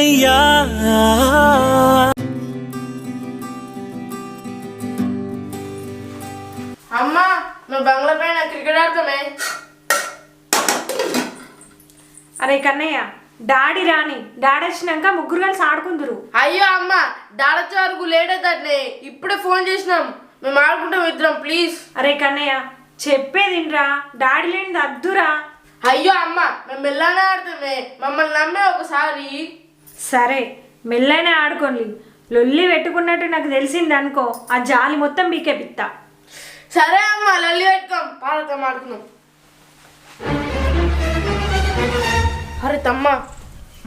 కన్నయ్యా అమ్మా మేము బంగ్లా పైన క్రికెట్ ఆడతామే. అరే కన్నయ్య డాడీ రాని డాడీ వచ్చినాక ముగ్గురు కలిసి ఆడుకుందరు. అయ్యో అమ్మ డాడొచ్చే వరకు లేట్ అవుతుందే ఇప్పుడే ఫోన్ చేసినాం. మేము ఆడుకుంటాం ఇద్దరం ప్లీజ్. అరే కన్నయ్య చెప్పేదిన్రా డాడీ లేనిది అద్దురా. అయ్యో అమ్మ మేము మెల్లనే ఆడతామే. మమ్మల్ని నమ్మే ఒకసారి. సరే మెల్లనే ఆడుకోండి లొల్లి పెట్టుకున్నట్టు నాకు తెలిసింది అనుకో ఆ జాలి మొత్తం మీకే పిత్తా. సరే అమ్మ లల్లి పెట్టుకోం. పాడతాం ఆడుకుందాం అరే తమ్మ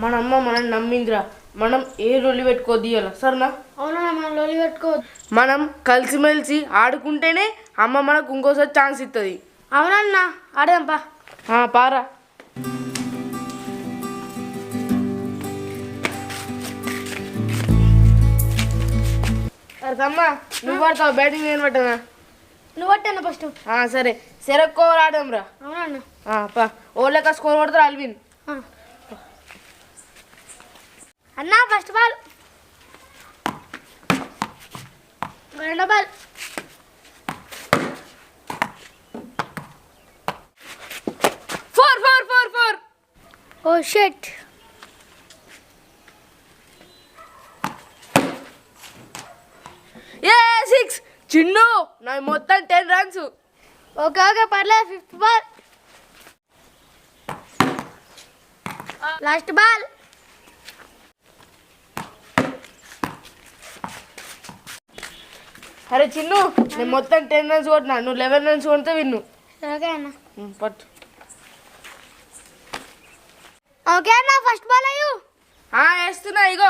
మన అమ్మ మనల్ని నమ్మిందిరా. మనం ఏ రొల్లి పెట్టుకోద్ది ఇవాళ సరేనా? అవునా మనం లోలి పెట్టుకోవద్దు. మనం కలిసిమెలిసి ఆడుకుంటేనే అమ్మ మనకు ఇంకోసారి ఛాన్స్ ఇస్తుంది అవునన్నా ఆడదాంపా పారా. తమ్మ నువ్వు పడతావు? బ్యాటింగ్ నేను పట్టనా నువ్వు పట్టన్నా ఫస్ట్? సరే. సెరక్ ఓవర్ ఆడాం రా. అవునన్నా. ఆ, పా. ఓ లెక్క స్కోర్ కొడతారు అల్విన్. అన్నా ఫస్ట్ బాల్. రెండో ball. Four four four four. ఓ షెట్ ఏ సిక్స్ చిన్ను నా మొత్తం టెన్ రన్స్ ఓకే ఓకే పర్లేదు ఫిఫ్త్ బాల్ లాస్ట్ బాల్ అరే చిన్ను నేను మొత్తం టెన్ రన్స్ కొట్టినా నువ్వు లెవెన్ రన్స్ కొడితే విన్ను. ఓకే అన్న. పట్టు. ఓకే అన్న ఫస్ట్ బాల్ అయ్యు. వేస్తున్నా ఇగో.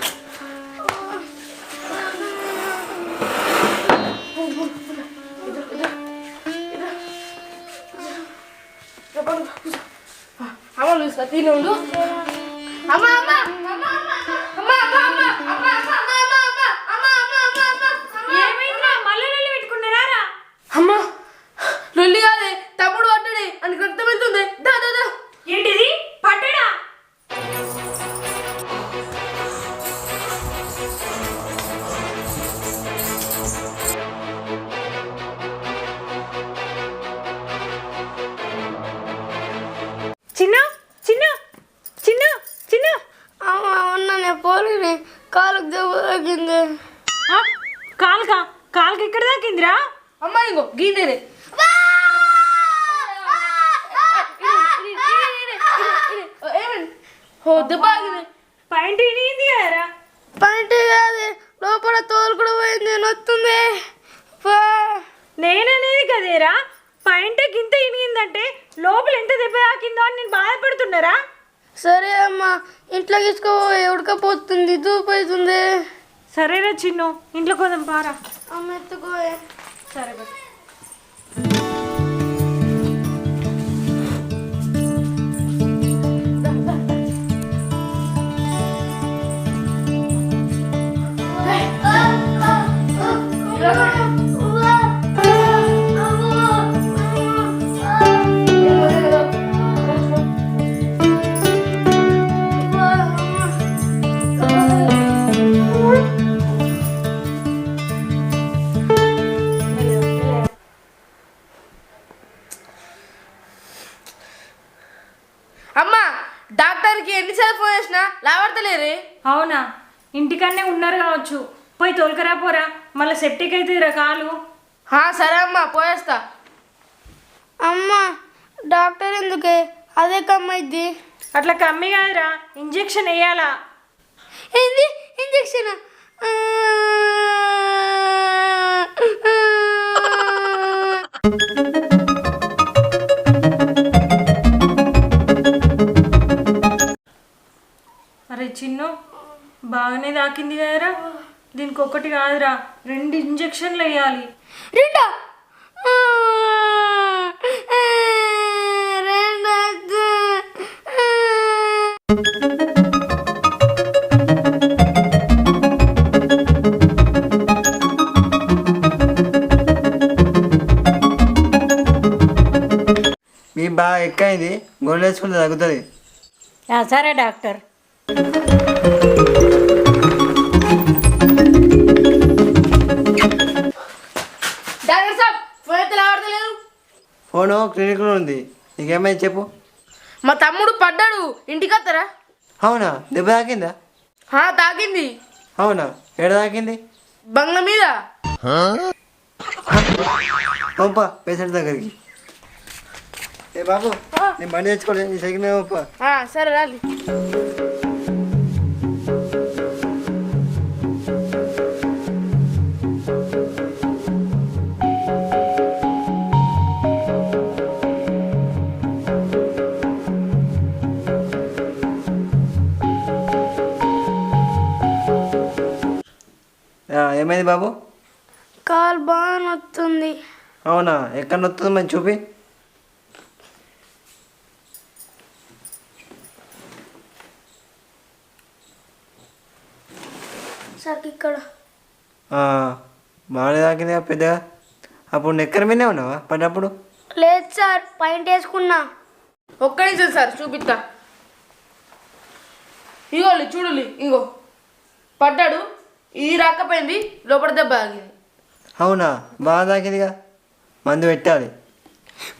le sapin en l'autre. ఆగింది పాయింట్ ఇనిగింది కదరా? పంటి కాదు లోపల తోలు కూడా పోయింది నొత్తుంది. నేననేది కదేరా? పాయింట్ గింత ఇనిగిందంటే లోపల ఎంత దెబ్బ తాకిందో అని నేను బాధపడుతున్నారా? సరే అమ్మా ఇంట్లో తీసుకో ఉడకపోతుంది దూపవుతుంది సరేరా చిన్ను ఇంట్లో కొంచెం పారా. అమ్మ ఎత్తుకో సరే బా అవునా? ఇంటికన్నే ఉన్నారు కావచ్చు. పోయి తోలుకరా పోరా. మళ్ళీ సెప్టిక్ అవుతుంది కాలు. హా, సరే అమ్మా పోయేస్తా. అమ్మ డాక్టర్ ఎందుకే? అదే కమ్మైద్ది అట్లా కమ్మి కాదురా. ఇంజెక్షన్ వేయాలా? ఏంది? ఇంజక్షన్? అరే చిన్ను బాగానే తాకింది కదరా. దీనికి ఒకటి కాదురా రెండు ఇంజెక్షన్లు వేయాలి. రెండా? మీ బాగా ఎక్కైంది గొడవ వేసుకుంటే తగ్గుతుంది సరే డాక్టర్ డాక్టర్. ఫోన్ అయితే లావడతలేదు? ఫోను క్లినిక్లో ఉంది. నీకేమైంది చెప్పు. మా తమ్ముడు పడ్డాడు. ఇంటికి వస్తారా? అవునా? దెబ్బ తాకిందా? హా, తాకింది. అవునా? ఏడ తాకింది? బంగ్ల మీద. పంప పేషెంట్ దగ్గరికి. ఏ బాబు నేను బండి తెచ్చుకోలే నీ సైకిల్ మీద పంప. ఆ, సరే రాలి. ఏమైంది బాబు? కాలు బాగా నొత్తుంది. అవునా? ఎక్కడ నొత్తుంది మరి చూపి. సార్ ఇక్కడ. ఆ, బాగానే తాకింది కదా పెద్దగా. అప్పుడు నెక్కర మీదే ఉన్నావా పడినప్పుడు? లేదు సార్ పైన వేసుకున్నా. ఒక్క నిమిషం సార్ చూపిస్తా. ఇగోలి చూడులి ఇంగో. పడ్డాడు. ఇది రాకపోయింది లోపల దెబ్బ తాగింది అవునా? బాగా తాకిందిగా? మందు పెట్టాలి.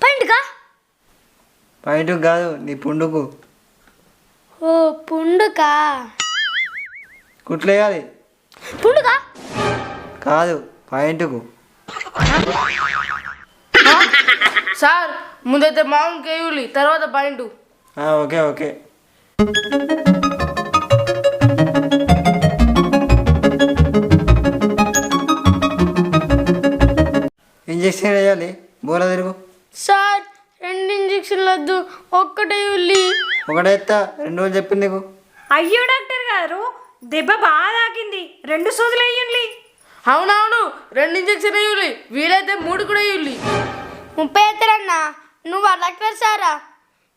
పైంట్కా బయటకు కాదు నీ పుండుకు. ఓ పుండుకా? కుట్లేయాలి. పుండుకా? కాదు పాయింట్కు. సార్ ముందైతే మామూలు కేయులి తర్వాత పాయింట్. ఆ, ఓకే ఓకే. ఇంజక్షన్ వేయాలి. బోల తిరుగు. సార్ రెండు ఇంజక్షన్లు వద్దు. ఒక్కటే ఉల్లి. ఒకటే ఎత్తా. రెండు రోజులు చెప్పింది నీకు. అయ్యో డాక్టర్ గారు దెబ్బ బాగా తాకింది. రెండు సూదులు వేయండి అవునవును రెండు ఇంజక్షన్ వేయులి వీలైతే మూడు కూడా వేయులి ముప్పై ఎత్తరన్నా నువ్వు డాక్టర్ సారా?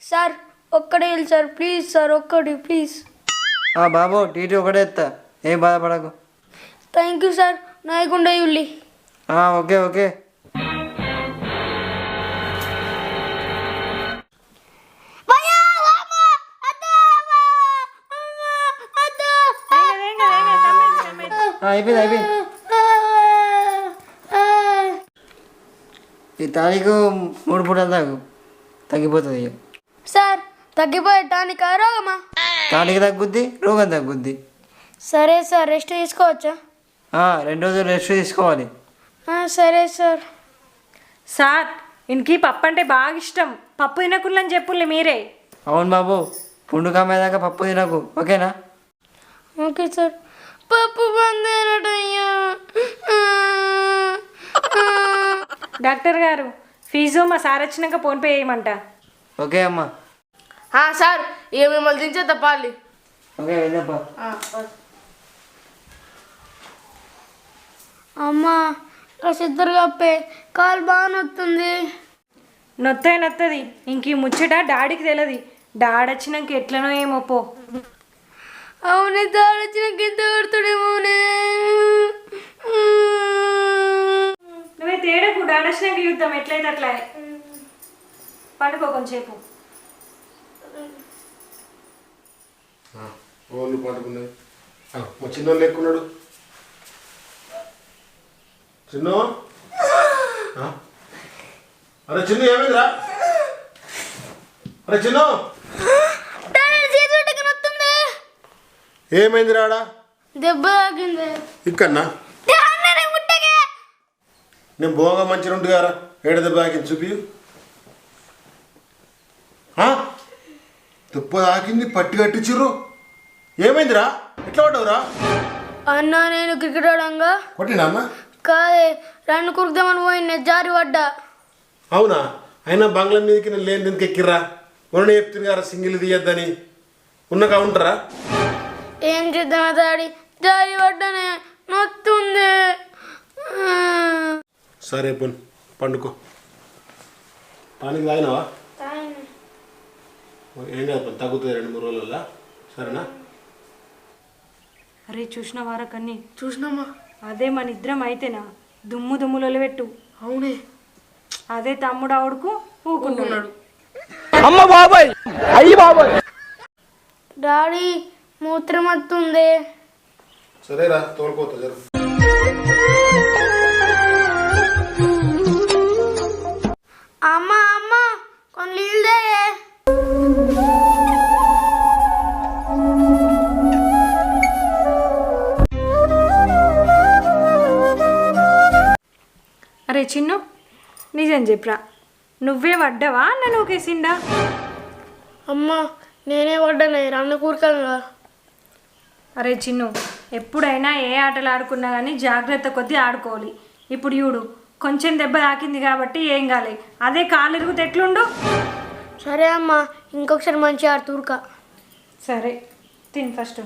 సార్ ఒక్కడే ఇల్లు సార్. ప్లీజ్ సార్ ఒక్కటి ప్లీజ్. ఆ బాబు టీటీ ఒకటే ఎత్తా. ఏం బాధపడకు. Thank you sir. నాయకుండా ఉల్లి. ఆ, ఓకే ఓకే. అయిపోయింది అయిపోయింది. ఈ తారీఖు మూడు పూటలు తాగు తగ్గిపోతుంది సార్ తగ్గిపోయటానికి రోగమా? తాటికి తగ్గుద్ది రోగం తగ్గుద్ది. సరే సార్ రెస్ట్ తీసుకోవచ్చా? ఆ, రెండు రోజులు రెస్ట్ తీసుకోవాలి. ఆ, సరే సార్. సార్ ఇంకి పప్పు అంటే బాగా ఇష్టం. పప్పు తినకులని చెప్పులే మీరే. అవును బాబు పుండు కమ్మేదాకా పప్పు తినకు. ఓకేనా? Okay sir. పప్పు డాక్టర్ గారు ఫీజు మా సార్ వచ్చినాక ఫోన్పే చేయమంట. ఓకే అమ్మా. ఆ, సార్ ఇక మిమ్మల్ని దించే తప్పాలి ఓకే వెళ్ళప్పా అమ్మా ఇద్దరు కప్పే కాలు బాగా నొత్తుంది. నొత్తే నొత్తది. ఇంక ఈ ముచ్చట డాడీకి తెలియదు డాడీ వచ్చినాక ఎట్లనో ఏమో పో. అవునే తాడొచ్చిన గింత కొడుతుడేమోనే నువ్వే తేడకు డాడీ వచ్చినాక యుద్ధం ఎట్లయితే అట్లా పండుకో కొంచెంసేపు. ఓళ్ళు పట్టుకున్నది మా చిన్నోళ్ళు ఎక్కున్నాడు చిన్న? అరే చిన్న ఏమైందిరా? అరే చిన్న! ఏమైంది రాడా? దెబ్బ తాకింది. ఇక్కడనా? నేను బోగా మంచిగా ఉంటుంది కదా ఏడ దెబ్బ తాకింది చూపి? దెబ్బ తాకింది పట్టి కట్టించిర్రు. ఏమైందిరా? ఎట్లా పడ్డావురా అన్న నేను క్రికెట్ ఆడంగా. కొట్టినా అన్న కాదే రన్ను కురుకుదామని పోయిన జారి పడ్డా. అవునా? అయినా బంగ్లా మీదకి నేను లేని దీనికి ఎక్కిర్రా? మొన్న చెప్తుంది కదా సింగిల్ తీయద్దని. ఉన్నగా ఉంటారా? ఏం చేద్దామా డాడీ? జారి పడ్డానే నొత్తుంది. సరే పొన్ పండుకో. టానిక్ తాగినావా? ఏం కాదు పొన్, తగ్గుతుంది రెండు మూడు రోజులలో సరేనా? అరే చూసిన వారకన్నీ చూసినామా? అదే మన ఇద్దరం అయితేనా? దుమ్ము దుమ్ములు పెట్టు అవునే. అదే తమ్ముడు ఆవిడకు ఊకున్నాడు డాడీ మూత్రం వస్తుంది సరేరా తోలుకోతా జర. అమ్మ అమ్మ కొన్ని నీళ్ళే అరే చిన్ను నిజం చెప్పరా. నువ్వే పడ్డావా నన్ను ఊకేసిండా అమ్మ నేనే పడ్డానే రన్ను కూరకంగా అరే చిన్ను ఎప్పుడైనా ఏ ఆటలు ఆడుకున్నా కానీ జాగ్రత్త కొద్దీ ఆడుకోవాలి. ఇప్పుడు చూడు కొంచెం దెబ్బ తాకింది కాబట్టి ఏం కాలే. అదే కాలు ఇరుగుతే ఎట్లుండు? సరే అమ్మ ఇంకొకసారి మంచిగా ఆడుతురుకా సరే తిని ఫస్ట్